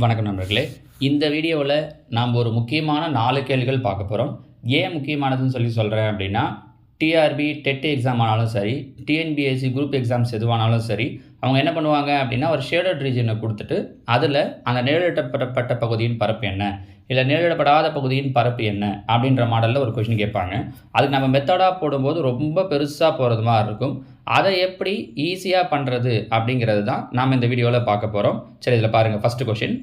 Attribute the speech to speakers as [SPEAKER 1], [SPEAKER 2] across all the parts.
[SPEAKER 1] வணக்கம் நண்பர்களே. இந்த வீடியோவில் நாம் ஒரு முக்கியமான நாலு கேள்விகள் பார்க்க போகிறோம் ஏன் முக்கியமானதுன்னு சொல்லி சொல்கிறேன் அப்படின்னா டிஆர்பி டெட் எக்ஸாம் ஆனாலும் சரி டிஎன்பிஎஸ்சி குரூப் எக்ஸாம்ஸ் எதுவானாலும் சரி அவங்க என்ன பண்ணுவாங்க அப்படின்னா ஒரு ஷேடட் ரீஜனை கொடுத்துட்டு அதில் அந்த நேரிடப்படப்பட்ட பகுதியின் பரப்பு என்ன? இல்லை நேரிடப்படாத பகுதியின் பரப்பு என்ன? அப்படின்ற மாடலில் ஒரு கொஷின் கேட்பாங்க. அதுக்கு நம்ம மெத்தடாக போடும்போது ரொம்ப பெருசாக போகிறது மாதிரி இருக்கும். அதை எப்படி ஈஸியாக பண்ணுறது அப்படிங்கிறது தான் நாம் இந்த வீடியோவில் பார்க்க போகிறோம் சரி இதில் பாருங்கள் ஃபஸ்ட்டு கொஷின்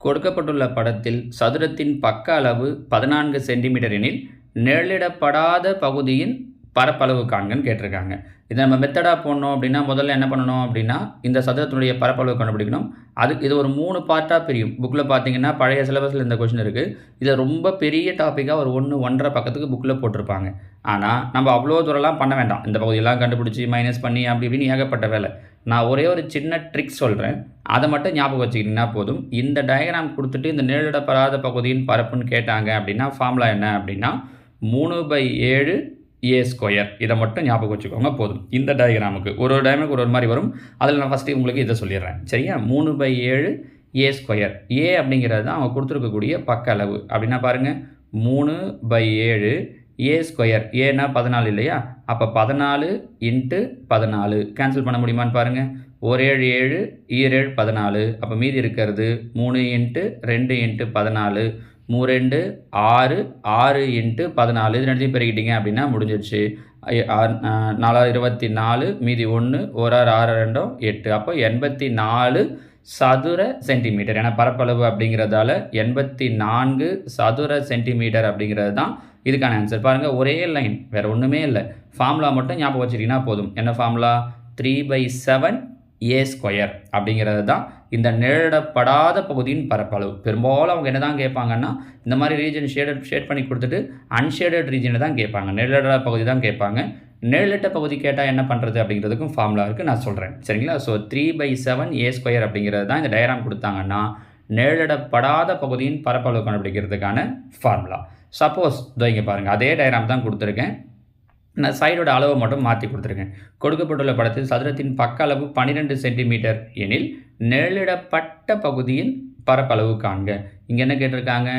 [SPEAKER 1] கொடுக்கப்பட்டுள்ள படத்தில் சதுரத்தின் பக்க அளவு பதினான்கு சென்டிமீட்டர் எனில் நிழலிடப்படாத பகுதியின் பரப்பளவு காண்கன்னு கேட்டிருக்காங்க. இதை நம்ம மெத்தடாக போடணும் அப்படின்னா முதல்ல என்ன பண்ணணும் அப்படின்னா இந்த சதுரத்தினுடைய பரப்பளவு கண்டுபிடிக்கணும். அதுக்கு இது ஒரு மூணு பார்ட்டாக பிரியும். புக்கில் பார்த்தீங்கன்னா பழைய சிலபஸில் இந்த கொஷின் இருக்குது இதை ரொம்ப பெரிய டாப்பிக்காக ஒரு ஒன்று ஒன்றரை பக்கத்துக்கு புக்கில் போட்டிருப்பாங்க. ஆனால் நம்ம அவ்வளோ தூரம்லாம் பண்ண வேண்டாம். இந்த பகுதியெல்லாம் கண்டுபிடிச்சி மைனஸ் பண்ணி அப்படி இப்படின்னு ஏகப்பட்ட வேலை. நான் ஒரே ஒரு சின்ன ட்ரிக் சொல்கிறேன் அதை மட்டும் ஞாபகம் வச்சுக்கிட்டிங்கன்னா போதும். இந்த டயக்ராம் கொடுத்துட்டு இந்த நிழலிடப்படாத பகுதியின் பரப்புன்னு கேட்டாங்க அப்படின்னா ஃபார்முலா என்ன அப்படின்னா மூணு பை ஏழு ஏ ஸ்கொயர் இதை மட்டும் ஞாபகம் வச்சுக்கோங்க போதும். இந்த டயக்ராமுக்கு ஒரு ஒரு டயக்ராமுக்கு ஒரு ஒரு மாதிரி வரும். அதில் நான் ஃபஸ்ட்டு உங்களுக்கு இதை சொல்லிடுறேன். சரியா? மூணு பை ஏழு ஏ ஸ்கொயர் ஏ அப்படிங்கிறது தான் அவங்க கொடுத்துருக்கக்கூடிய பக்க அளவு. அப்படின்னா பாருங்கள் மூணு பை ஏழு ஏ ஸ்கொயர் ஏன்னா பதினாலு இல்லையா? அப்போ பதினாலு இன்ட்டு பதினாலு. கேன்சல் பண்ண முடியுமான்னு பாருங்கள் ஒரு ஏழு ஏழு ஈரேழு பதினாலு. அப்போ மீதி இருக்கிறது மூணு இன்ட்டு ரெண்டு இன்ட்டு பதினாலு. மூ ரெண்டு ஆறு ஆறு இன்ட்டு பதினாலு. இது ரெண்டுத்தையும் பெருக்கிட்டீங்க அப்படின்னா முடிஞ்சிருச்சு. நாலாறு இருபத்தி நாலு மீதி ஒன்று ஒரு ஆறு ஆறு ரெண்டும் எட்டு. அப்போ எண்பத்தி நாலு சதுர சென்டிமீட்டர். ஏன்னா பரப்பளவு அப்படிங்கிறதால எண்பத்தி நான்கு சதுர சென்டிமீட்டர் அப்படிங்கிறது தான் இதுக்கான ஆன்சர் பாருங்கள் ஒரே லைன் வேறு ஒன்றுமே இல்லை. ஃபார்முலா மட்டும் ஞாபகம் வச்சுட்டிங்கன்னா போதும். என்ன formula three by seven A square அப்படிங்கிறது தான் இந்த நிழலிடப்படாத பகுதியின் பரப்பளவு. பெரும்பாலும் அவங்க என்ன தான் கேட்பாங்கன்னா இந்த மாதிரி ரீஜன் ஷேடட் ஷேட் பண்ணி கொடுத்துட்டு அன்ஷேடட் ரீஜனை தான் கேட்பாங்க. நிழலிட பகுதி தான் கேட்பாங்க. நிழலிட்ட பகுதி கேட்டால் என்ன பண்ணுறது அப்படிங்கிறதுக்கும் ஃபார்முலா இருக்குது நான் சொல்கிறேன் சரிங்களா? So three by seven A square அப்படிங்கிறது தான் இந்த டயராம் கொடுத்தாங்கன்னா நிழலிடப்படாத பகுதியின் பரப்பளவு கண்டுபிடிக்கிறதுக்கான ஃபார்முலா சப்போஸ் இதோ இங்கே பாருங்கள் அதே டயராம் தான் கொடுத்துருக்கேன். நான் சைடோட அளவை மட்டும் மாற்றி கொடுத்துருக்கேன். கொடுக்கப்பட்டுள்ள படத்தில் சதுரத்தின் பக்க அளவு பன்னிரெண்டு சென்டிமீட்டர் எனில் நிழலிடப்பட்ட பகுதியின் பரப்பளவு காண்க. இங்கே என்ன கேட்டிருக்காங்க?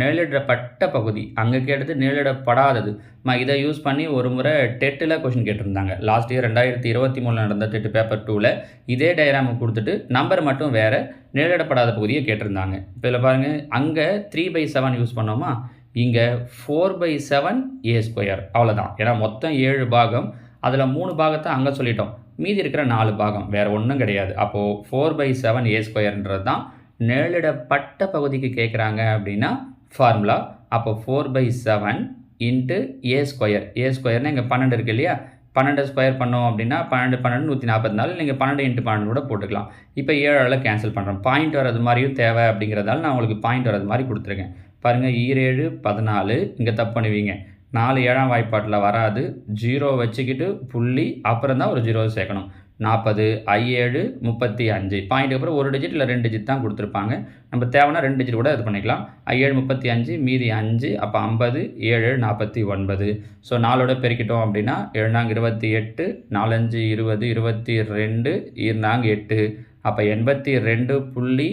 [SPEAKER 1] நிழலிடப்பட்ட பகுதி. அங்கே கேட்டது நிழலிடப்படாதது. ம இதை யூஸ் பண்ணி ஒரு முறை டெட்டில் கொஷின் கேட்டிருந்தாங்க. லாஸ்ட் இயர் ரெண்டாயிரத்தி இருபத்தி மூணில் நடந்த டெட்டு பேப்பர் டூவில் இதே டயராமை கொடுத்துட்டு நம்பர் மட்டும் வேறு நிழலிடப்படாத பகுதியை கேட்டிருந்தாங்க. இப்போ இதில் பாருங்கள் அங்கே த்ரீ பை செவன் யூஸ் பண்ணோமா? இங்கே four by seven A square அவ்வளோதான் ஏன்னா மொத்தம் ஏழு பாகம். அதில் மூணு பாகத்தை அங்கே சொல்லிட்டோம். மீதி இருக்கிற நாலு பாகம். வேறு ஒன்றும் கிடையாது. அப்போது ஃபோர் பை செவன் ஏ ஸ்கொயர்ன்றது தான் நிழலிடப்பட்ட பகுதிக்கு கேட்குறாங்க அப்படின்னா ஃபார்முலா அப்போ four by seven into A square A ஸ்கொயர்னால் இங்கே பன்னெண்டு இருக்கு இல்லையா? பன்னெண்டு ஸ்கொயர் பண்ணோம் அப்படின்னா பன்னெண்டு பன்னெண்டு நூற்றி நாற்பத்தி நாலு. நீங்கள் பன்னெண்டு இன்ட்டு பன்னெண்டு கூட போட்டுக்கலாம். இப்போ ஏழால் கேன்சல் பண்ணுறோம் பாயிண்ட் வரது மாதிரியும் தேவை அப்படிங்கிறதால நான் உங்களுக்கு பாயிண்ட் வரது மாதிரி கொடுத்துருக்கேன். பாருங்கள் ஈரேழு பதினாலு. இங்கே தப்பு பண்ணுவீங்க. நாலு ஏழாம் வாய்ப்பாட்டில் வராது. ஜீரோ வச்சுக்கிட்டு புள்ளி அப்புறம் தான் ஒரு ஜீரோ சேர்க்கணும். நாற்பது ஐஏழு முப்பத்தி அஞ்சு. பாயிண்ட் அப்புறம் ஒரு டிஜிட் இல்லை ரெண்டு டிஜிட் தான் கொடுத்துருப்பாங்க. நம்ம தேவைன்னா ரெண்டு டிஜிட் கூட இது பண்ணிக்கலாம். ஐஏழு முப்பத்தி அஞ்சு மீதி அஞ்சு அப்போ ஐம்பது ஏழு நாற்பத்தி ஒன்பது. ஸோ நாலோட பெருக்கிட்டோம் அப்படின்னா ஏழுநாங்க இருபத்தி எட்டு நாலஞ்சு இருபது இருபத்தி ரெண்டு இருந்தாங்க எட்டு. அப்போ எண்பத்தி ரெண்டு புள்ளி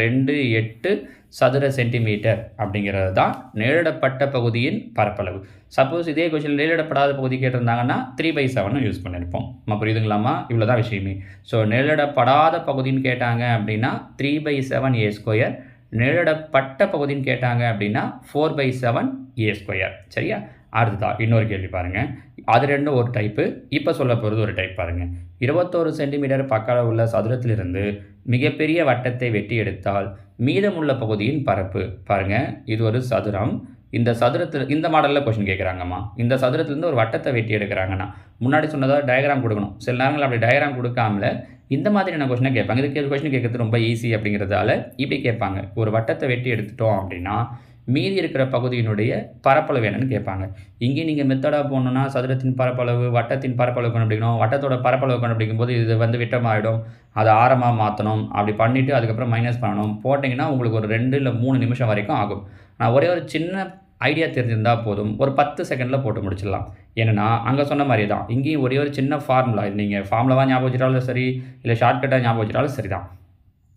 [SPEAKER 1] ரெண்டு எட்டு சதுர சென்டிமீட்டர் அப்படிங்கிறது தான் நிழலிடப்பட்ட பகுதியின் பரப்பளவு. சப்போஸ் இதே கொஸ்டின் நிழலிடப்படாத பகுதி கேட்டிருந்தாங்கன்னா த்ரீ பை செவனும் யூஸ் பண்ணியிருப்போம் நம்ம புரியுதுங்களாமா இவ்வளோ தான் விஷயமே. ஸோ நிழலிடப்படாத பகுதின்னு கேட்டாங்க அப்படின்னா three by seven A square நிழலிடப்பட்ட பகுதின்னு கேட்டாங்க அப்படின்னா four by seven A square சரியா? அடுத்ததா இன்னொரு கேள்வி பாருங்கள் அது ரெண்டும் ஒரு டைப்பு இப்போ சொல்ல போகிறது ஒரு டைப் பாருங்கள் இருபத்தோரு சென்டிமீட்டர் பக்க உள்ள சதுரத்திலிருந்து மிகப்பெரிய வட்டத்தை வெட்டி எடுத்தால் மீதமுள்ள பகுதியின் பரப்பு. பாருங்கள் இது ஒரு சதுரம். இந்த சதுரத்தில் இந்த மாடலில் கொஷின் கேட்குறாங்கம்மா இந்த சதுரத்துலேருந்து ஒரு வட்டத்தை வெட்டி எடுக்கிறாங்கன்னா முன்னாடி சொன்னதாக டயக்ராம் கொடுக்கணும். சில நேரங்கள் அப்படி டயக்ராம் கொடுக்காமல இந்த மாதிரியான கொஷினை கேட்பாங்க. இதுக்கு கொஷின் கேட்கறது ரொம்ப ஈஸி அப்படிங்கிறதால இப்படி கேட்பாங்க. ஒரு வட்டத்தை வெட்டி எடுத்துட்டோம் அப்படின்னா மீதி இருக்கிற பகுதியினுடைய பரப்பளவு என்னன்னு கேட்பாங்க. இங்கே நீங்கள் மெத்தடாக போகணுன்னா சதுரத்தின் பரப்பளவு வட்டத்தின் பரப்பளவு கண்டுபிடிக்கணும். வட்டத்தோட பரப்பளவு கண்டுபிடிக்கும் போது இது வந்து விட்டமாகிடும் அதை ஆரமாக மாற்றணும் அப்படி பண்ணிவிட்டு அதுக்கப்புறம் மைனஸ் பண்ணணும். போட்டிங்கன்னா உங்களுக்கு ஒரு ரெண்டு இல்லை மூணு நிமிஷம் வரைக்கும் ஆகும். நான் ஒரே ஒரு சின்ன ஐடியா தெரிஞ்சிருந்தால் போதும். ஒரு பத்து செகண்டில் போட்டு முடிச்சிடலாம். ஏன்னா அங்கே சொன்ன மாதிரி தான். இங்கேயும் ஒரே ஒரு சின்ன ஃபார்முலா இது நீங்கள் ஃபார்முலாவாக ஞாபகம் வச்சுட்டாலும் சரி இல்லை ஷார்ட்கட்டாக ஞாபகம் வச்சுட்டாலும் சரி தான்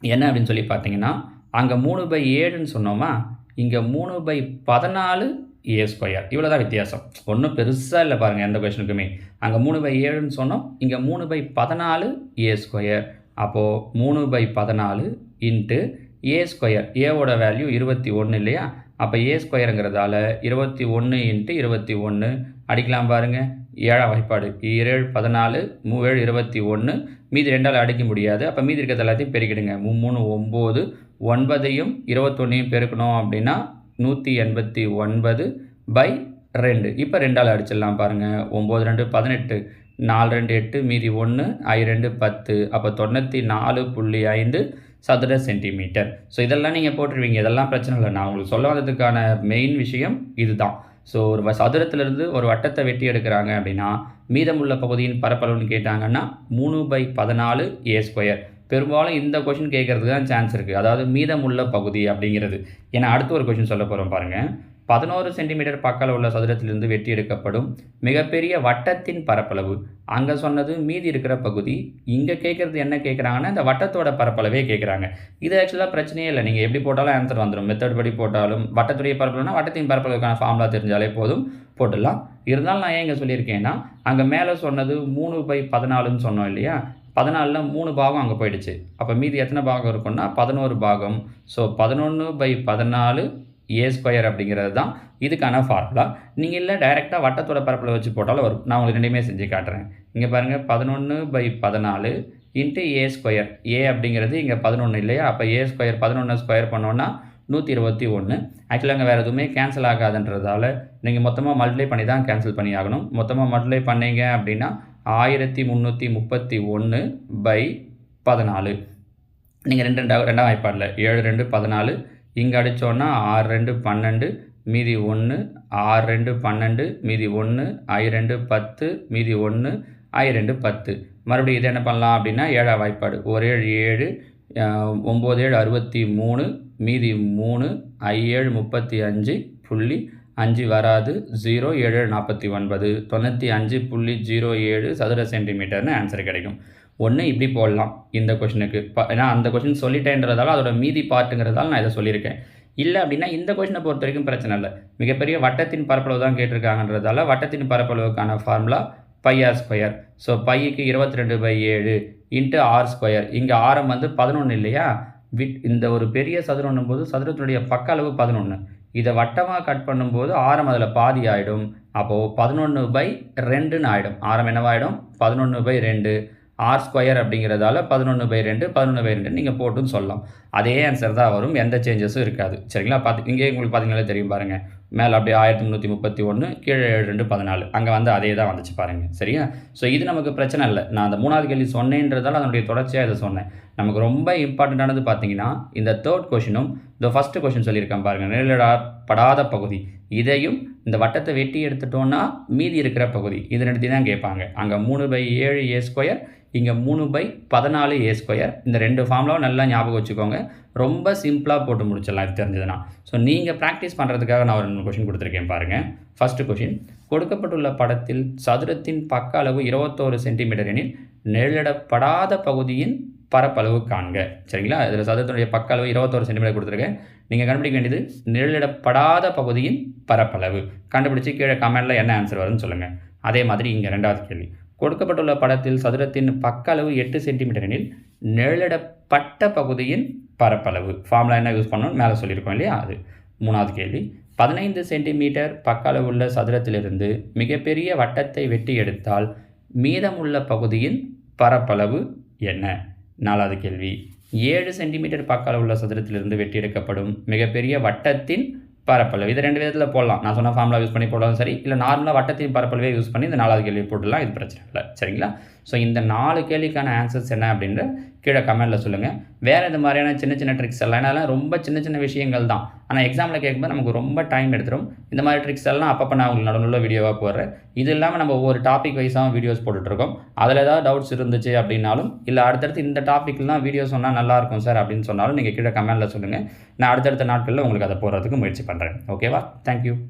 [SPEAKER 1] என்ன அப்படின்னு சொல்லி பார்த்தீங்கன்னா அங்கே மூணு பை ஏழுன்னு சொன்னோமா இங்கே மூணு பை பதினாலு ஏ ஸ்கொயர் இவ்வளோ தான் வித்தியாசம். ஒன்றும் பெருசாக இல்லை பாருங்கள் எந்த கொஷனுக்குமே அங்கே மூணு பை ஏழுன்னு சொன்னோம். இங்கே மூணு பை பதினாலு ஏ ஸ்கொயர் அப்போது மூணு பை பதினாலு இன்ட்டு ஏ ஸ்கொயர் ஏவோட வேல்யூ இருபத்தி ஒன்று இல்லையா? அப்போ ஏ ஸ்கொயருங்கிறதால இருபத்தி ஒன்று இன்ட்டு இருபத்தி ஒன்று அடிக்கலாம் பாருங்கள் ஏழாம் வகைப்பாடு ஏழு பதினாலு மூவேழு இருபத்தி ஒன்று மீதி ரெண்டால் அடிக்க முடியாது. அப்போ மீதி இருக்கிறது எல்லாத்தையும் பெருக்கிடுங்க. மூணு ஒம்பது ஒன்பதையும் இருபத்தொன்னையும் பெருக்கணும் அப்படின்னா நூற்றி எண்பத்தி ஒன்பது பை ரெண்டு. இப்போ ரெண்டால் அடிச்சிடலாம் பாருங்கள் ஒம்பது ரெண்டு பதினெட்டு நாலு ரெண்டு எட்டு மீதி ஒன்று ஐ ரெண்டு பத்து. அப்போ தொண்ணூற்றி நாலு புள்ளி ஐந்து சதுர சென்டிமீட்டர். ஸோ இதெல்லாம் நீங்கள் போட்டுருவீங்க. இதெல்லாம் பிரச்சனை இல்லை. நான் உங்களுக்கு சொல்ல வந்ததுக்கான மெயின் விஷயம் இதுதான். ஸோ ஒரு சதுரத்திலிருந்து ஒரு வட்டத்தை வெட்டி எடுக்கிறாங்க அப்படின்னா மீதமுள்ள பகுதியின் பரப்பளவுன்னு கேட்டாங்கன்னா மூணு பை பதினாலு ஏ ஸ்கொயர் பெரும்பாலும் இந்த கொஷின் கேட்கறதுக்கு தான் சான்ஸ் இருக்குது அதாவது மீதமுள்ள பகுதி அப்படிங்கிறது. ஏன்னா அடுத்து ஒரு கொஷின் சொல்ல போகிறோம் பாருங்கள் பதினோரு சென்டிமீட்டர் பக்கம் உள்ள சதுரத்திலிருந்து வெட்டி எடுக்கப்படும் மிகப்பெரிய வட்டத்தின் பரப்பளவு. அங்கே சொன்னது மீதி இருக்கிற பகுதி இங்கே கேட்குறது என்ன கேட்குறாங்கன்னா இந்த வட்டத்தோட பரப்பளவே கேட்குறாங்க இது ஆக்சுவலாக பிரச்சனையே இல்லை. நீங்கள் எப்படி போட்டாலும் ஆன்சர் வந்துடும் மெத்தட் படி போட்டாலும் வட்டத்துடைய பரப்பளவுனா வட்டத்தின் பரப்பளவுக்கான ஃபார்முலா தெரிஞ்சாலே போதும். போட்டுடலாம். இருந்தாலும் நான் ஏன் இங்கே சொல்லியிருக்கேன்னா அங்கே மேலே சொன்னது மூணு பை பதினாலுன்னு சொன்னோம் இல்லையா? பதினாலில் மூணு பாகம் அங்கே போயிடுச்சு. அப்போ மீதி எத்தனை பாகம் இருக்கும்னா பதினோரு பாகம். ஸோ பதினொன்று பை பதினாலு ஏ ஸ்கொயர் அப்படிங்கிறது தான் இதுக்கான ஃபார்முலா நீங்கள் இல்லை டைரெக்டாக வட்டத்தோட பரப்பில் வச்சு போட்டாலும் வரும். நான் உங்களுக்கு ரெண்டுமே செஞ்சு காட்டுறேன். இங்கே பாருங்கள் பதினொன்று பை பதினாலு இன்ட்டு ஏ ஸ்கொயர் ஏ அப்படிங்கிறது இங்கே பதினொன்று இல்லையா? அப்போ ஏ ஸ்கொயர் பதினொன்று ஸ்கொயர் பண்ணோன்னா நூற்றி இருபத்தி ஒன்று ஆக்சுவலாக அங்கே வேறு எதுவுமே கேன்சல் ஆகாதுன்றதால நீங்கள் மொத்தமாக மல்டிப்ளை பண்ணி தான் கேன்சல் பண்ணி ஆகணும். மொத்தமாக மல்டிப்ளை பண்ணீங்க அப்படின்னா ஆயிரத்தி முந்நூற்றி முப்பத்தி ஒன்று பை பதினாலு. நீங்கள் ரெண்டு ரெண்டாவது ரெண்டாம் வாய்ப்பாடில். ஏழு ரெண்டு பதினாலு இங்கே அடித்தோன்னா ஆறு ரெண்டு பன்னெண்டு மீதி ஒன்று ஆறு ரெண்டு பன்னெண்டு மீதி ஒன்று ஐ ரெண்டு பத்து மீதி ஒன்று ஐ ரெண்டு பத்து. மறுபடியும் இது என்ன பண்ணலாம் அப்படின்னா ஏழாம் வாய்ப்பாடு. ஒரு ஏழு ஏழு ஒம்பது ஏழு அறுபத்தி மூணு மீதி மூணு ஐ ஏழு முப்பத்தி அஞ்சு புள்ளி அஞ்சு வராது ஜீரோ ஏழு நாற்பத்தி ஒன்பது. தொண்ணூற்றி அஞ்சு புள்ளி ஜீரோ ஏழு சதுர சென்டிமீட்டர்னு ஆன்சர் கிடைக்கும். ஒன்று இப்படி போடலாம் இந்த கொஷினுக்கு ஏன்னா அந்த கொஷின் சொல்லிட்டேன்றதால அதோட மீதி பார்ட்டுங்கிறதால நான் இதை சொல்லியிருக்கேன். இல்லை அப்படின்னா இந்த கொஷினை பொறுத்த வரைக்கும் பிரச்சனை இல்லை. மிகப்பெரிய வட்டத்தின் பரப்பளவு தான் கேட்டிருக்காங்கன்றதால வட்டத்தின் பரப்பளவுக்கான formula pi R square so பையக்கு இருபத்தி ரெண்டு பை ஏழு இன்ட்டு ஆர் ஸ்கொயர் இங்கே ஆரம் வந்து பதினொன்று இல்லையா? விட் இந்த ஒரு பெரிய சதுரம்னும் போது சதுரத்தினுடைய பக்க அளவு பதினொன்று இதை வட்டமாக கட் பண்ணும்போது ஆரம் அதில் பாதி ஆகிடும் அப்போது பதினொன்று பை ரெண்டுன்னு ஆகிடும் ஆரம் என்னவாயிடும்? பதினொன்று பை ரெண்டு. ஆர் ஸ்கொயர் அப்படிங்கிறதால பதினொன்று பை ரெண்டு பதினொன்று பை ரெண்டு நீங்கள் போட்டுன்னு சொல்லலாம். அதே ஆன்சர் தான் வரும். எந்த சேஞ்சஸும் இருக்காது. சரிங்களா? பார்த்து இங்கே உங்களுக்கு பார்த்தீங்களா தெரியும் பாருங்கள் மேலே அப்படியே ஆயிரத்தி முந்நூற்றி முப்பத்தி ஒன்று கீழே ஏழு ரெண்டு பதினாலு. அங்கே வந்து அதே தான் வந்துச்சு பாருங்கள் சரியா? ஸோ இது நமக்கு பிரச்சனை இல்லை. நான் அந்த மூணாவது கேள்வி சொன்னேன்றதால அதனுடைய தொடர்ச்சியாக இதை சொன்னேன். நமக்கு ரொம்ப இம்பார்ட்டண்ட்டானது பார்த்தீங்கன்னா இந்த தேர்ட் கொஷினும் இந்த ஃபஸ்ட்டு கொஷின் சொல்லியிருக்கேன் பாருங்கள் நிழலிடப்படாத பகுதி. இதையும் இந்த வட்டத்தை வெட்டி எடுத்துட்டோன்னா மீதி இருக்கிற பகுதி. இதை ரெண்டு தான் கேட்பாங்க. அங்கே மூணு பை ஏழு ஏ ஸ்கொயர் இங்கே மூணு பை பதினாலு ஏ ஸ்கொயர் இந்த ரெண்டு ஃபார்ம்லாவும் நல்லா ஞாபகம் வச்சுக்கோங்க. ரொம்ப சிம்பிளாக போட்டு முடிச்சிடலாம். இது தெரிஞ்சதுன்னா. ஸோ நீங்கள் ப்ராக்டிஸ் பண்ணுறதுக்காக நான் ஒரு கொஷின் கொடுத்துருக்கேன் பாருங்கள் ஃபஸ்ட்டு கொஷின் கொடுக்கப்பட்டுள்ள படத்தில் சதுரத்தின் பக்க அளவு இருபத்தோரு சென்டிமீட்டர் எனில் நிழலிடப்படாத பகுதியின் பரப்பளவு காண்க. சரிங்களா? இதில் சதுரத்தினுடைய பக்க அளவு இருபத்தோரு சென்டிமீட்டர் கொடுத்துருக்கேன். நீங்கள் கண்டுபிடிக்க வேண்டியது நிழலிடப்படாத பகுதியின் பரப்பளவு. கண்டுபிடிச்சி கீழே கமெண்டில் என்ன ஆன்சர் வரும்னு சொல்லுங்கள் அதே மாதிரி இங்கே ரெண்டாவது கேள்வி. கொடுக்கப்பட்டுள்ள படத்தில் சதுரத்தின் பக்க அளவு எட்டு சென்டிமீட்டர் எனில் நிழலிடப்பட்ட பகுதியின் பரப்பளவு. ஃபார்முலா என்ன யூஸ் பண்ணணும்னு மேலே சொல்லியிருக்கோம் இல்லையா? அது மூணாவது கேள்வி. பதினைந்து சென்டிமீட்டர் பக்க உள்ள சதுரத்திலிருந்து மிகப்பெரிய வட்டத்தை வெட்டி எடுத்தால் மீதமுள்ள பகுதியின் பரப்பளவு என்ன? நாலாவது கேள்வி. ஏழு சென்டிமீட்டர் பக்க உள்ள சதுரத்திலிருந்து வெட்டி எடுக்கப்படும் மிகப்பெரிய வட்டத்தின் பரப்பளவு. இது ரெண்டு விதத்தில் போடலாம். நான் சொன்ன ஃபார்முலா யூஸ் பண்ணி போடலாம் சரி இல்லை நார்மலாக வட்டத்தின் பரப்பளவே யூஸ் பண்ணி இந்த நாலாவது கேள்வி போட்டுடலாம். இது பிரச்சனை இல்லை. சரிங்களா? ஸோ இந்த நாலு கேள்விக்கான ஆன்சர்ஸ் என்ன அப்படின்ற கீழே கமெண்ட்டில் சொல்லுங்கள் வேறு இந்த மாதிரியான சின்ன சின்ன ட்ரிக்ஸ் எல்லாம் என்னால் ரொம்ப சின்ன சின்ன விஷயங்கள் தான். ஆனால் எக்ஸாமில் கேட்கும்போது நமக்கு ரொம்ப டைம் எடுத்துரும். இந்த மாதிரி ட்ரிக்ஸ் எல்லாம் அப்பப்போ நான் உங்களுக்கு நடுநுள்ள வீடியோவாக போடுறேன். இது இல்லாமல் நம்ம ஒவ்வொரு டாபிக் வைஸாகவும் வீடியோஸ் போட்டுட்ருக்கோம் அதில் ஏதாவது டவுட்ஸ் இருந்துச்சு அப்படின்னாலும் இல்லை அடுத்தடுத்து இந்த டாப்பிக்லாம் வீடியோ சொன்னால் நல்லாயிருக்கும் சார் அப்படின்னு சொன்னாலும் நீங்கள் கீழே கமெண்ட்டில் சொல்லுங்கள் நான் அடுத்தடுத்த நாட்களில் உங்களுக்கு அதை போடுறதுக்கு முயற்சி பண்ணுறேன் ஓகேவா தேங்க்யூ